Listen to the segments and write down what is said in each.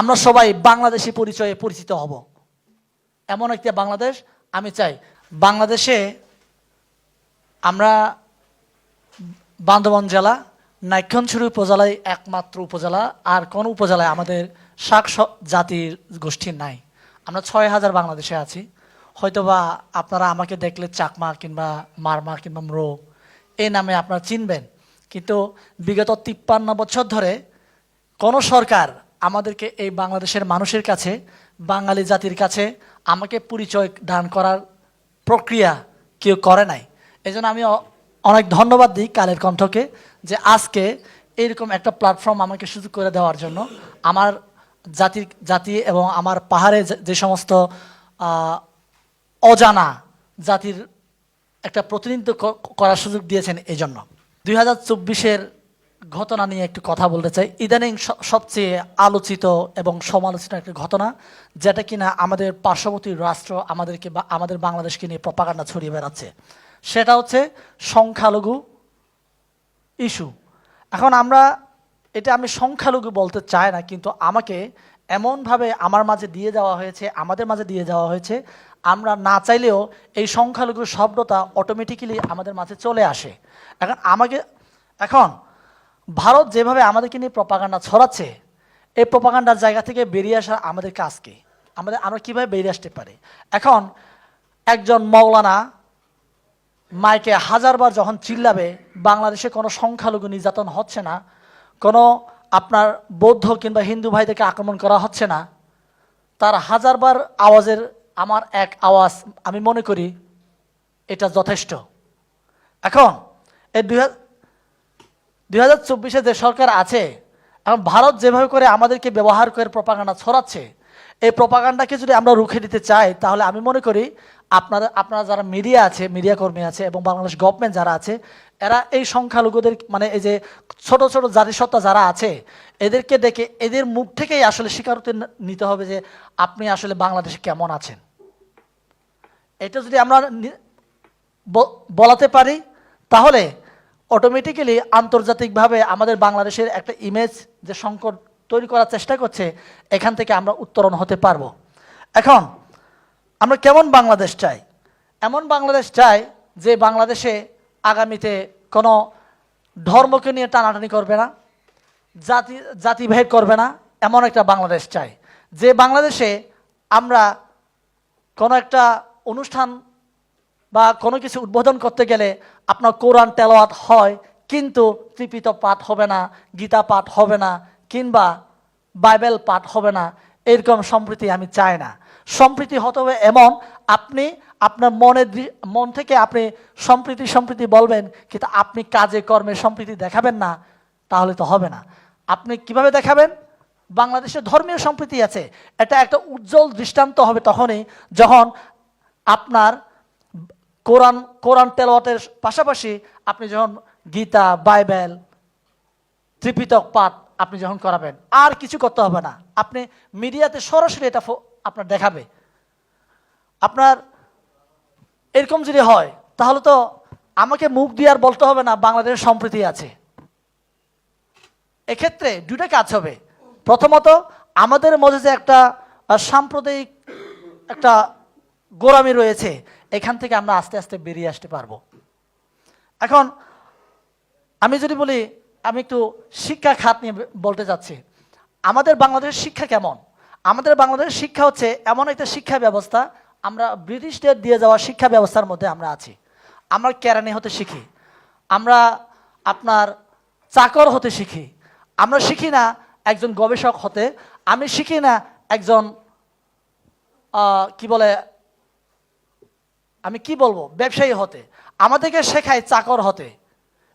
আমরা সবাই বাংলাদেশি পরিচয়ে পরিচিত হব। এমন একটা বাংলাদেশ আমি চাই। বাংলাদেশে আমরা বান্দরবান জেলা নাইক্ষণছড়ি উপজেলায় একমাত্র উপজেলা, আর কোন উপজেলায় আমাদের শাক জাতির গোষ্ঠী নাই। আমরা ছয় হাজার বাংলাদেশে আছি। হয়তোবা আপনারা আমাকে দেখলে চাকমা কিংবা মারমা কিংবা ম্রো এই নামে আপনারা চিনবেন। কিন্তু বিগত তিপ্পান্ন বছর ধরে কোনো সরকার আমাদেরকে এই বাংলাদেশের মানুষের কাছে, বাঙালি জাতির কাছে আমাকে পরিচয় দান করার প্রক্রিয়া কেউ করে নাই। এই জন্য আমি অনেক ধন্যবাদ দিই কালের কণ্ঠকে যে আজকে এরকম একটা প্ল্যাটফর্ম আমাকে সুযোগ করে দেওয়ার জন্য। আমার জাতির, জাতি এবং আমার পাহাড়ে যে- সমস্ত অজানা জাতির একটা প্রতিনিধিত্ব করার সুযোগ দিয়েছেন এই জন্য দুই হাজার চব্বিশের ঘটনা নিয়ে একটু কথা বলতে চাই। ইদানিং সবচেয়ে আলোচিত এবং সমালোচিত একটা ঘটনা, যেটা কিনা আমাদের পার্শ্ববর্তী রাষ্ট্র আমাদেরকে বা আমাদের বাংলাদেশকে নিয়ে প্রপাগান্ডা ছড়িয়ে বেড়াচ্ছে। সেটা হচ্ছে সংখ্যালঘু ইস্যু। এখন আমরা, এটা আমি সংখ্যালঘু বলতে চাই না, কিন্তু আমাকে এমনভাবে আমার মাঝে দিয়ে দেওয়া হয়েছে, আমাদের মাঝে দিয়ে দেওয়া হয়েছে, আমরা না চাইলেও এই সংখ্যালঘু শব্দটা অটোমেটিক্যালি আমাদের মাঝে চলে আসে। এখন আমাকে, এখন ভারত যেভাবে আমাদেরকে নিয়ে প্রপাগান্ডা ছড়াচ্ছে, এই প্রপাগান্ডার জায়গা থেকে বেরিয়ে আসা আমাদের কাজ কি? আমাদের আমরা কীভাবে বেরিয়ে আসতে পারি? এখন একজন মৌলানা মাইকে হাজারবার যখন চিল্লাবে, বাংলাদেশে কোনো সংখ্যালঘু নির্যাতন হচ্ছে না, কোনো আপনার বৌদ্ধ কিংবা হিন্দু ভাইদেরকে আক্রমণ করা হচ্ছে না, তার হাজারবার আওয়াজের আমার এক আওয়াজ আমি মনে করি এটা যথেষ্ট। এখন এই দুই দুই হাজার চব্বিশে যে সরকার আছে, এখন ভারত যেভাবে করে আমাদেরকে ব্যবহার করে প্রপাগান্ডা ছড়াচ্ছে, এই প্রপাগান্ডাকে যদি আমরা রুখে দিতে চাই, তাহলে আমি মনে করি আপনারা আপনারা যারা মিডিয়া আছে মিডিয়া কর্মী আছে এবং বাংলাদেশ গভর্নমেন্ট যারা আছে, এরা এই সংখ্যালঘুদের মানে এই যে ছোট ছোট জাতিসত্তা যারা আছে, এদেরকে ডেকে এদের মুখ থেকেই আসলে স্বীকারোক্তি নিতে হবে যে আপনি আসলে বাংলাদেশে কেমন আছেন। এটা যদি আমরা বলাতে পারি, তাহলে অটোমেটিক্যালি আন্তর্জাতিকভাবে আমাদের বাংলাদেশের একটা ইমেজ যে সংকট তৈরি করার চেষ্টা করছে, এখান থেকে আমরা উত্তরণ হতে পারব। এখন, আমরা কেমন বাংলাদেশ চাই? এমন বাংলাদেশ চাই যে বাংলাদেশে আগামীতে কোনো ধর্মকে নিয়ে টানাটানি করবে না, জাতি, জাতিভেদ করবে না, এমন একটা বাংলাদেশ চাই। যে বাংলাদেশে আমরা কোনো একটা অনুষ্ঠান বা কোনো কিছু উদ্বোধন করতে গেলে আপনার কোরআন তেলাওয়াত হয়, কিন্তু ত্রিপিত পাঠ হবে না, গীতা পাঠ হবে না, কিংবা বাইবেল পাঠ হবে না, এরকম সম্প্রীতি আমি চাই না। সম্প্রীতি হতে হবে এমন, আপনি আপনার মনের দৃ- মন থেকে আপনি সম্প্রীতি সম্প্রীতি বলবেন, কিন্তু আপনি কাজে, কর্মে সম্প্রীতি দেখাবেন না, তাহলে তো হবে না। আপনি কীভাবে দেখাবেন? বাংলাদেশে ধর্মীয় সম্প্রীতি আছে, এটা একটা উজ্জ্বল দৃষ্টান্ত হবে তখনই যখন আপনার কোরআন কোরআন তেলওয়াতের পাশাপাশি আপনি যখন গীতা, বাইবেল ত্রিপিতক পাঠ আপনি যখন করাবেন, আর কিছু করতে হবে না। আপনি মিডিয়াতে সরাসরি এটা আপনার দেখাবে। আপনার এরকম যদি হয়, তাহলে তো আমাকে মুখ দিয়ে আর বলতে হবে না, বাংলাদেশের সম্প্রীতি আছে। এক্ষেত্রে দুটা কাজ হবে। প্রথমত, আমাদের মধ্যে যে একটা সাম্প্রদায়িক একটা গোরামি রয়েছে। এখান থেকে আমরা আস্তে আস্তে বেরিয়ে আসতে পারব। এখন, আমি যদি বলি, আমি একটু শিক্ষা খাত নিয়ে বলতে যাচ্ছি। আমাদের বাংলাদেশের শিক্ষা কেমন? আমাদের বাংলাদেশের শিক্ষা হচ্ছে এমন একটা শিক্ষা ব্যবস্থা, আমরা ব্রিটিশদের দিয়ে যাওয়া শিক্ষা ব্যবস্থার মধ্যে আমরা আছি। আমরা কেরানি হতে শিখি। আমরা আপনার চাকর হতে শিখি। আমরা শিখি না একজন গবেষক হতে। আমি শিখি না একজন কি বলে আমি কি বলব? ব্যবসায়ী হতে। আমাদেরকে শেখায় চাকর হতে।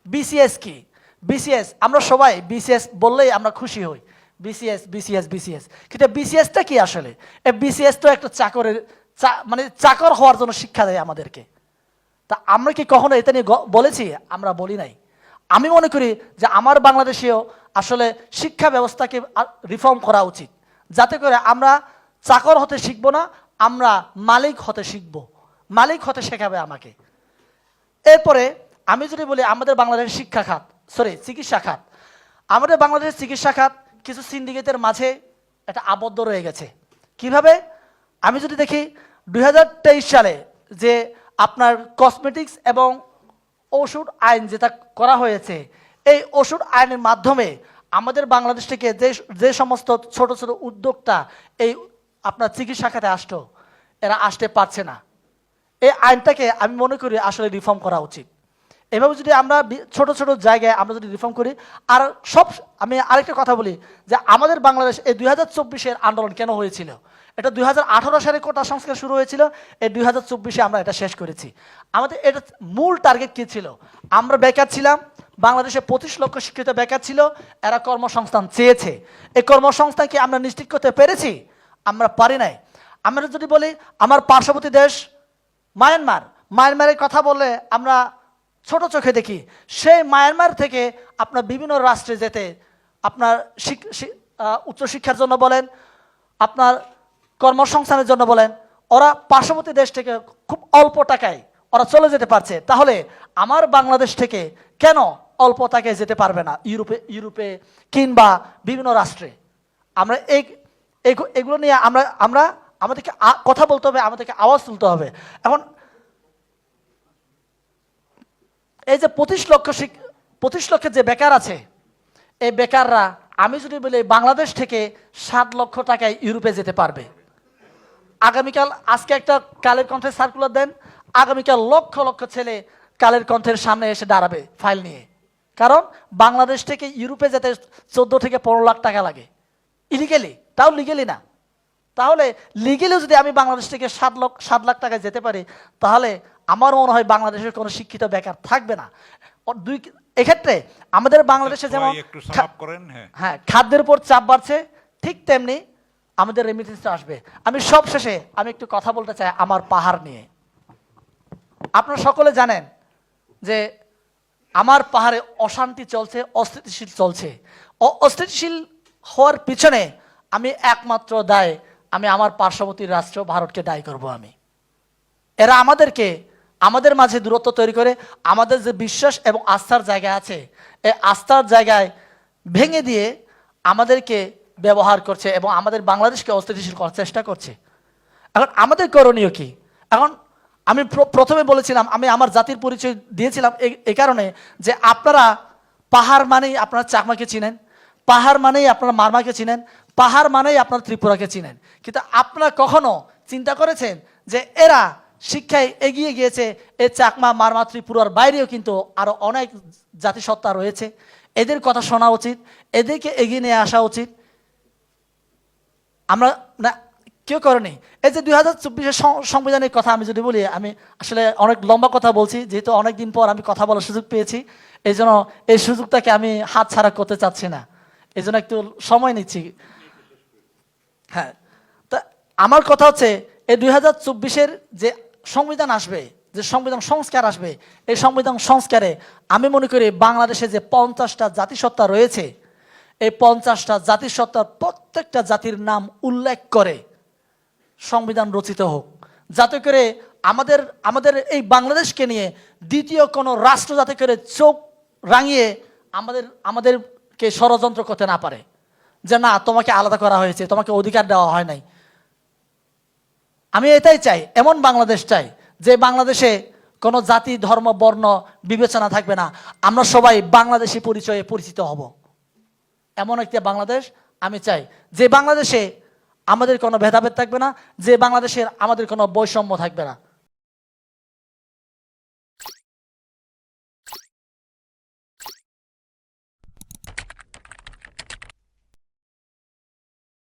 বিসিএস কি? বিসিএস আমরা সবাই বিসিএস বললেই আমরা খুশি হই। বিসিএস বিসিএস বিসিএস কিন্তু বিসিএসটা কি আসলে? এই বিসিএস তো একটা চাকরের মানে চাকর হওয়ার জন্য শিক্ষা দেয় আমাদেরকে। তা আমরা কি কখনো এটা নিয়ে বলেছি? আমরা বলি নাই। আমি মনে করি যে আমার বাংলাদেশেও আসলে শিক্ষা ব্যবস্থাকে রিফর্ম করা উচিত। যাতে করে আমরা চাকর হতে শিখব না, আমরা মালিক হতে শিখব। মালিক হতে শেখাবে আমাকে। এরপরে আমি যদি বলি আমাদের বাংলাদেশের শিক্ষা খাত সরি চিকিৎসা খাত। আমাদের বাংলাদেশের চিকিৎসা খাত কিছু সিন্ডিকেটের মাঝে এটা আবদ্ধ রয়ে গেছে। কীভাবে? আমি যদি দেখি দু হাজার তেইশ সালে যে আপনার কসমেটিক্স এবং ওষুধ আইন যেটা করা হয়েছে, এই ওষুধ আইনের মাধ্যমে আমাদের বাংলাদেশ থেকে যে যে সমস্ত ছোট ছোট উদ্যোক্তা এই আপনার চিকিৎসা খাতে আসতো, এরা আসতে পারছে না। এই আইনটাকে আমি মনে করি আসলে রিফর্ম করা উচিত। এভাবে যদি আমরা ছোট ছোট জায়গায় আমরা যদি রিফর্ম করি, আর সব, আমি আরেকটা কথা বলি যে আমাদের বাংলাদেশ এই দুই হাজার চব্বিশের আন্দোলন কেন হয়েছিল? এটা দুই হাজার আঠারো সালে কোটা সংস্কার শুরু হয়েছিল, এই দুই হাজার চব্বিশে আমরা এটা শেষ করেছি। আমাদের এটা মূল টার্গেট কী ছিল? আমরা বেকার ছিলাম, বাংলাদেশে পঁচিশ লক্ষ শিক্ষিত বেকার ছিল, এরা কর্মসংস্থান চেয়েছে। এই কর্মসংস্থান কি আমরা নিশ্চিত করতে পেরেছি, আমরা পারি নাই। আমরা যদি বলি, আমার পার্শ্ববর্তী দেশ মায়ানমার। মায়ানমারের কথা বললে আমরা ছোট চোখে দেখি। সেই মায়ানমার থেকে আপনার বিভিন্ন রাষ্ট্রে যেতে আপনার উচ্চশিক্ষার জন্য বলেন, আপনার কর্মসংস্থানের জন্য বলেন, ওরা পার্শ্ববর্তী দেশ থেকে খুব অল্প টাকায় ওরা চলে যেতে পারছে। তাহলে আমার বাংলাদেশ থেকে কেন অল্প টাকায় যেতে পারবে না ইউরোপে ইউরোপে কিংবা বিভিন্ন রাষ্ট্রে? আমরা এই, এগুলো নিয়ে আমরা আমরা আমাদেরকে কথা বলতে হবে, আমাদেরকে আওয়াজ তুলতে হবে। এখন এই যে পঁচিশ লক্ষ পঁচিশ লক্ষের যে বেকার আছে, এই বেকাররা, আমি যদি বলি বাংলাদেশ থেকে সাত লক্ষ টাকায় ইউরোপে যেতে পারবে। আগামীকাল, আজকে একটা কালের কণ্ঠের সার্কুলার দেন, আগামীকাল লক্ষ লক্ষ ছেলে কালের কণ্ঠের সামনে এসে দাঁড়াবে ফাইল নিয়ে। কারণ বাংলাদেশ থেকে ইউরোপে যেতে চোদ্দ থেকে পনেরো লাখ টাকা লাগে। ইলিগেলি তাও লিগেলি না। তাহলে লিগেলিও যদি আমি বাংলাদেশ থেকে সাত লক্ষ সাত লাখ টাকায় যেতে পারি তাহলে আমার মনে হয় বাংলাদেশের কোনো শিক্ষিত বেকার থাকবে না। দুই এক্ষেত্রে আমাদের বাংলাদেশে যেমন হ্যাঁ। হ্যাঁ খাদ্যের উপর চাপ বাড়ছে ঠিক তেমনি আমাদের রেমিটেন্সটা আসবে। আমি সব শেষে আমি একটু কথা বলতে চাই আমার পাহাড় নিয়ে। আপনারা সকলে জানেন যে আমার পাহাড়ে অশান্তি চলছে অস্থিতিশীল চলছে। অস্থিতিশীল হওয়ার পিছনে আমি একমাত্র দায় আমি আমার পার্শ্ববর্তী রাষ্ট্র ভারতকে দায়ী করব আমি। এরা আমাদেরকে, আমাদের মাঝে দূরত্ব তৈরি করে, আমাদের যে বিশ্বাস এবং আস্থার জায়গা আছে এই আস্থার জায়গায় ভেঙে দিয়ে আমাদেরকে ব্যবহার করছে এবং আমাদের বাংলাদেশকে অস্থিতিশীল করার চেষ্টা করছে। এখন আমাদের করণীয় কি? এখন আমি প্রথমে বলেছিলাম, আমি আমার জাতির পরিচয় দিয়েছিলাম এই কারণে যে আপনারা পাহাড় মানেই আপনারা চাকমাকে চিনেন, পাহাড় মানেই আপনারা মারমাকে চিনেন পাহাড় মানেই আপনার ত্রিপুরাকে চিনেন। কিন্তু আপনারা কখনো চিন্তা করেছেন যে এরা শিক্ষায় এগিয়ে গিয়েছে এই চাকমা, মারমা ত্রিপুরার বাইরেও কিন্তু আরও অনেক জাতিসত্তা রয়েছে। এদের কথা শোনা উচিত, এদেরকে এগিয়ে নিয়ে আসা উচিত। আমরা না, কেউ করেনি। এই যে দুই হাজার চব্বিশের সংবিধানের কথা আমি যদি বলি, আমি আসলে অনেক লম্বা কথা বলছি, যেহেতু অনেক দিন পর আমি কথা বলার সুযোগ পেয়েছি, এই জন্য এই সুযোগটাকে আমি হাত ছাড়া করতে চাচ্ছি না। এই জন্য একটু সময় নিচ্ছি। হ্যাঁ তা আমার কথা হচ্ছে, এই দুই হাজার চব্বিশের যে সংবিধান আসবে, যে সংবিধান সংস্কার আসবে, এই সংবিধান সংস্কারে আমি মনে করি বাংলাদেশে যে পঞ্চাশটা জাতিসত্তা রয়েছে, এই পঞ্চাশটা জাতিসত্তার প্রত্যেকটা জাতির নাম উল্লেখ করে সংবিধান রচিত হোক। যাতে করে আমাদের আমাদের এই বাংলাদেশকে নিয়ে দ্বিতীয় কোনো রাষ্ট্র যাতে করে চোখ রাঙিয়ে আমাদের, আমাদেরকে ষড়যন্ত্র করতে না পারে। যে না, তোমাকে আলাদা করা হয়েছে, তোমাকে অধিকার দেওয়া হয় নাই। আমি এটাই চাই, এমন বাংলাদেশ চাই, যে বাংলাদেশে কোনো জাতি, ধর্ম, বর্ণ বিবেচনা থাকবে না। আমরা সবাই বাংলাদেশি পরিচয়ে পরিচিত হব। এমন একটি বাংলাদেশ আমি চাই, যে বাংলাদেশে আমাদের কোনো ভেদাভেদ থাকবে না, যে বাংলাদেশের আমাদের কোনো বৈষম্য থাকবে না।